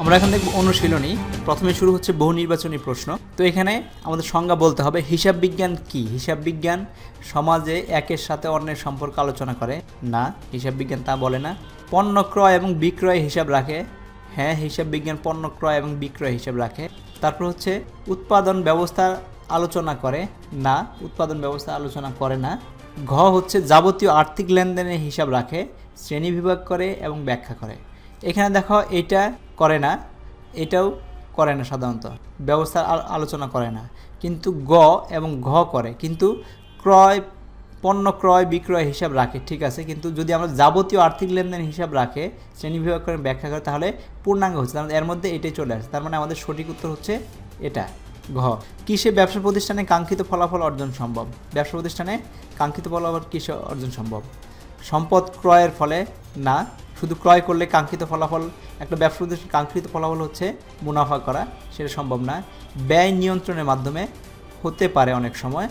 আমরা এখন দেখব অনুশীলনী। প্রথমে শুরু হচ্ছে বহু নির্বাচনী প্রশ্ন। তো এখানে আমাদের সংজ্ঞা বলতে হবে, হিসাব বিজ্ঞান কি? হিসাব বিজ্ঞান সমাজে একের সাথে অন্যের সম্পর্ক আলোচনা করে। না, হিসাব বিজ্ঞান তা বলে না। পণ্য ক্রয় এবং বিক্রয় হিসাব রাখে। হ্যাঁ হিসাব বিজ্ঞান পণ্য ক্রয় এবং বিক্রয় হিসাব রাখে। তারপর হচ্ছে উৎপাদন ব্যবস্থা আলোচনা করে। না, উৎপাদন ব্যবস্থা আলোচনা করে না। ঘ হচ্ছে যাবতীয় আর্থিক লেনদেনের হিসাব রাখে শ্রেণীবিভাগ করে এবং ব্যাখ্যা করে। এখানে দেখো, এটা করে না, এটাও করে না সাধারণত। ব্যবস্থার আলোচনা করে না। কিন্তু গ এবং ঘ করে। কিন্তু ক্রয়, পণ্য ক্রয়, বিক্রয় হিসাব রাখে, ঠিক আছে? কিন্তু যদি আমরা যাবতীয় আর্থিক লেনদেন হিসাব রাখে, শ্রেণীবিভাগ করে ব্যাখ্যা করে, তাহলে পূর্ণাঙ্গ হচ্ছে। তার মানে এর মধ্যে এটাই চলে আসে। তার মানে আমাদের সঠিক উত্তর হচ্ছে এটা, ঘ। কিসে ব্যবসা প্রতিষ্ঠানে কাঙ্ক্ষিত ফলাফল অর্জন সম্ভব। ব্যবসা প্রতিষ্ঠানে কাঙ্ক্ষিত ফলাফল কিসে অর্জন সম্ভব। সম্পদ ক্রয়ের ফলে না শুধু ক্রয় করলে কাঙ্ক্ষিত ফলাফল, একটা ব্যবসা প্রতিষ্ঠান কাঙ্ক্ষিত ফলাফল হচ্ছে মুনাফা করা, সেটা সম্ভব না। ব্যয় নিয়ন্ত্রণের মাধ্যমে হতে পারে অনেক সময়।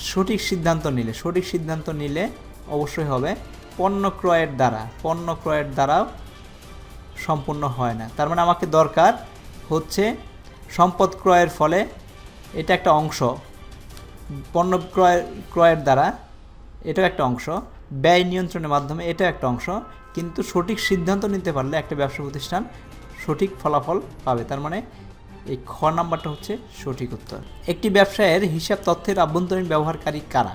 সঠিক সিদ্ধান্ত নিলে, সঠিক সিদ্ধান্ত নিলে অবশ্যই হবে পণ্য ক্রয়ের দ্বারা। পণ্য ক্রয়ের দ্বারাও সম্পূর্ণ হয় না। তার মানে আমাকে দরকার হচ্ছে সম্পদ ক্রয়ের ফলে এটা একটা অংশ। পণ্য ক্রয়ের ক্রয়ের দ্বারা এটাও একটা অংশ। ব্যয় নিয়ন্ত্রণের মাধ্যমে এটাও একটা অংশ। কিন্তু সঠিক সিদ্ধান্ত নিতে পারলে একটা ব্যবসা প্রতিষ্ঠান সঠিক ফলাফল পাবে। তার মানে এই খ নাম্বারটা হচ্ছে সঠিক উত্তর। একটি ব্যবসায়ের হিসাব তথ্যের আভ্যন্তরীণ ব্যবহারকারী কারা?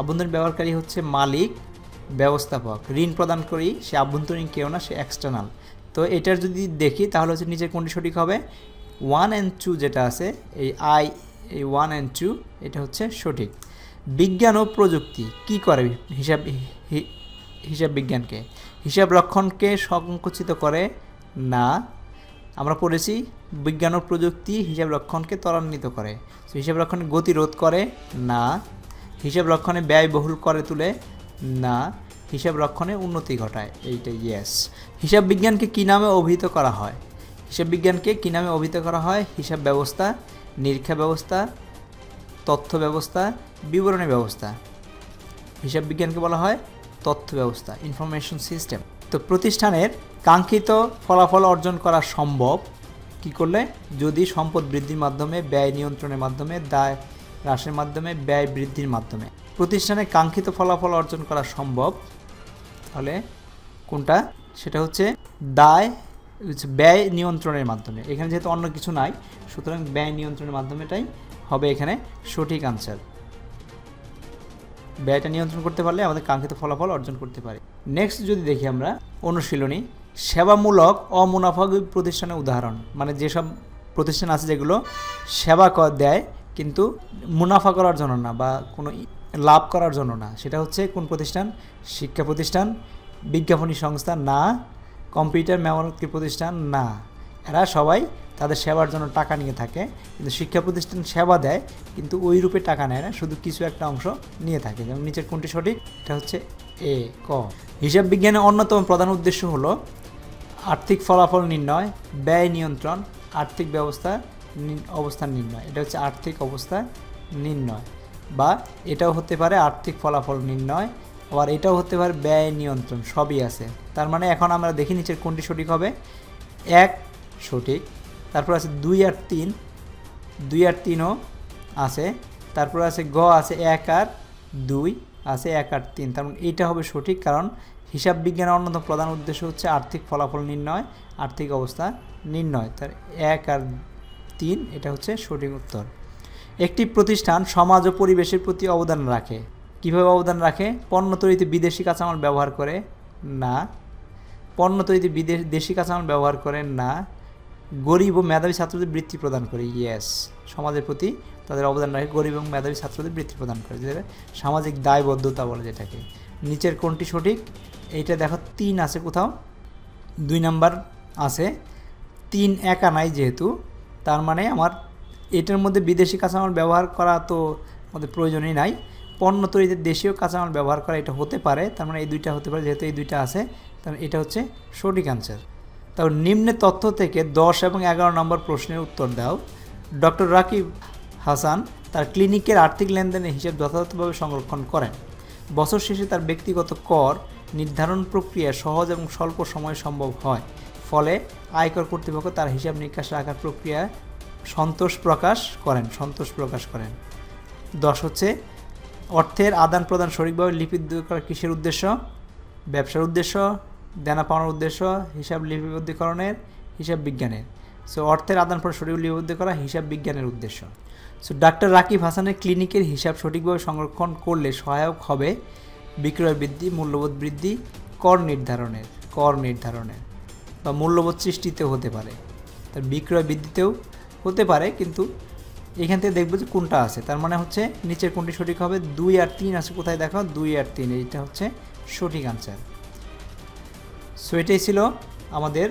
আভ্যন্তরীণ ব্যবহারকারী হচ্ছে মালিক, ব্যবস্থাপক। ঋণ প্রদান করি, সে আভ্যন্তরীণ কেউ না, সে এক্সটার্নাল তো এটার যদি দেখি, তাহলে হচ্ছে নিচের কোনটি সঠিক হবে? ওয়ান অ্যান্ড টু যেটা আছে, এই আই এই ওয়ান অ্যান্ড টু এটা হচ্ছে সঠিক। বিজ্ঞান ও প্রযুক্তি কি করে হিসাব হিসাব বিজ্ঞানকে? হিসাব রক্ষণকে সংকুচিত করে না। আমরা পড়েছি বিজ্ঞান ও প্রযুক্তি হিসাব রক্ষণকে ত্বরান্বিত করে। তো হিসাব রক্ষণে গতি রোধ করে না। হিসাব রক্ষণে ব্যয়বহুল করে তুলে না। হিসাব রক্ষণে উন্নতি ঘটায়। এইটা ইয়েস হিসাব বিজ্ঞানকে কী নামে অভিহিত করা হয়? হিসাব বিজ্ঞানকে কী নামে অভিহিত করা হয়? হিসাব ব্যবস্থা, নিরীক্ষা ব্যবস্থা, তথ্য ব্যবস্থা, বিবরণী ব্যবস্থা। হিসাব বিজ্ঞানকে বলা হয় তথ্য ব্যবস্থা ইনফরমেশন সিস্টেম তো প্রতিষ্ঠানের কাঙ্ক্ষিত ফলাফল অর্জন করা সম্ভব, কি করলে? যদি সম্পদ বৃদ্ধির মাধ্যমে, ব্যয় নিয়ন্ত্রণের মাধ্যমে, দায় হ্রাসের মাধ্যমে, ব্যয় বৃদ্ধির মাধ্যমে। প্রতিষ্ঠানে কাঙ্ক্ষিত ফলাফল অর্জন করা সম্ভব, তাহলে কোনটা? সেটা হচ্ছে দায় ব্যয় নিয়ন্ত্রণের মাধ্যমে। এখানে যেহেতু অন্য কিছু নাই, সুতরাং ব্যয় নিয়ন্ত্রণের মাধ্যমেটাই হবে এখানে সঠিক আনসার ব্যয়টা নিয়ন্ত্রণ করতে পারলে আমাদের কাঙ্ক্ষিত ফলাফল অর্জন করতে পারি। নেক্সট যদি দেখি আমরা, অনুশীলনী, সেবামূলক অমুনাফাভোগী প্রতিষ্ঠানের উদাহরণ। মানে যেসব প্রতিষ্ঠান আছে যেগুলো সেবা ক- দেয়, কিন্তু মুনাফা করার জন্য না বা কোনো লাভ করার জন্য না। সেটা হচ্ছে কোন প্রতিষ্ঠান? শিক্ষা প্রতিষ্ঠান, বিজ্ঞাপনী সংস্থা না, কম্পিউটার মেরামতি প্রতিষ্ঠান না। এরা সবাই তাদের সেবার জন্য টাকা নিয়ে থাকে। কিন্তু শিক্ষা প্রতিষ্ঠান সেবা দেয়, কিন্তু ওই রূপে টাকা নেয় না, শুধু কিছু একটা অংশ নিয়ে থাকে। যেমন নিচের কোনটি সঠিক? এটা হচ্ছে এ, ক। হিসাব বিজ্ঞানের অন্যতম প্রধান উদ্দেশ্য হলো আর্থিক ফলাফল নির্ণয়, ব্যয় নিয়ন্ত্রণ, আর্থিক ব্যবস্থা অবস্থান নির্ণয়। এটা হচ্ছে আর্থিক অবস্থা নির্ণয়। বা এটাও হতে পারে আর্থিক ফলাফল নির্ণয়, আবার এটাও হতে পারে ব্যয় নিয়ন্ত্রণ, সবই আছে। তার মানে এখন আমরা দেখি নিচের কোনটি সঠিক হবে। এক, সঠিক। তারপর আছে দুই আর তিন। দুই আর তিনও আছে। তারপর আছে গ আছে এক আর দুই আছে এক আর তিন। তার মানে এইটা হবে সঠিক কারণ হিসাব বিজ্ঞানের অন্যতম প্রধান উদ্দেশ্য হচ্ছে আর্থিক ফলাফল নির্ণয়, আর্থিক অবস্থা নির্ণয়। তার এক আর তিন, এটা হচ্ছে সঠিক উত্তর। একটি প্রতিষ্ঠান সমাজ ও পরিবেশের প্রতি অবদান রাখে। কীভাবে অবদান রাখে? পণ্য তৈরিতে বিদেশি কাঁচামাল ব্যবহার করে না। পণ্য তৈরিতে বিদেশ দেশি কাঁচামাল ব্যবহার করে না। গরিব ও মেধাবী ছাত্রদের বৃত্তি প্রদান করে ইয়েস সমাজের প্রতি তাদের অবদান রাখে, গরিব এবং মেধাবী ছাত্রদের বৃত্তি প্রদান করে, যেটা সামাজিক দায়বদ্ধতা বলে যেটাকে। নিচের কোনটি সঠিক? এইটা দেখো, তিন আছে কোথাও, দুই নাম্বার আছে। তিন একা নাই যেহেতু, তার মানে আমার এটার মধ্যে বিদেশি কাঁচামাল ব্যবহার করা তো আমাদের প্রয়োজনই নাই। পণ্য তৈরিতে দেশীয় কাঁচামাল ব্যবহার করা এটা হতে পারে, তার মানে এই দুইটা হতে পারে, যেহেতু এই দুইটা আছে, তার মানে এটা হচ্ছে সঠিক আনসার তারপর নিম্নে তথ্য থেকে দশ এবং এগারো নম্বর প্রশ্নের উত্তর দাও। ডক্টর রাকিব হাসান তার ক্লিনিকের আর্থিক লেনদেনের হিসেব যথাযথভাবে সংরক্ষণ করেন। বছর শেষে তার ব্যক্তিগত কর নির্ধারণ প্রক্রিয়া সহজ এবং স্বল্প সময়ে সম্ভব হয়। ফলে আয়কর কর্তৃপক্ষ তার হিসাব নিকাশ রাখার প্রক্রিয়া সন্তোষ প্রকাশ করেন, সন্তোষ প্রকাশ করেন। দশ হচ্ছে, অর্থের আদান প্রদান সঠিকভাবে লিপিবদ্ধ করা কিসের উদ্দেশ্য? ব্যবসার উদ্দেশ্য? দেনা পাওয়ার উদ্দেশ্য, হিসাব লিপিবদ্ধকরণের, হিসাব বিজ্ঞানের। সো অর্থের আদান প্রদান, সঠিক লিপিবদ্ধ করা, হিসাব বিজ্ঞানের উদ্দেশ্য। সো ডাক্তার রাকিব হাসানের ক্লিনিকের হিসাব সঠিকভাবে সংরক্ষণ করলে সহায়ক হবে বিক্রয় বৃদ্ধি, মূল্যবোধ বৃদ্ধি, কর নির্ধারণের কর নির্ধারণের, বা মূল্যবোধ সৃষ্টিতেও হতে পারে। তার বিক্রয় বৃদ্ধিতেও হতে পারে, কিন্তু এখান থেকে দেখব যে কোনটা আছে। তার মানে হচ্ছে, নিচের কোনটি সঠিক হবে, দুই আর তিন আছে, কোথায় দেখো দুই আর তিন, এইটা হচ্ছে সঠিক আনসার সো এটাই ছিল আমাদের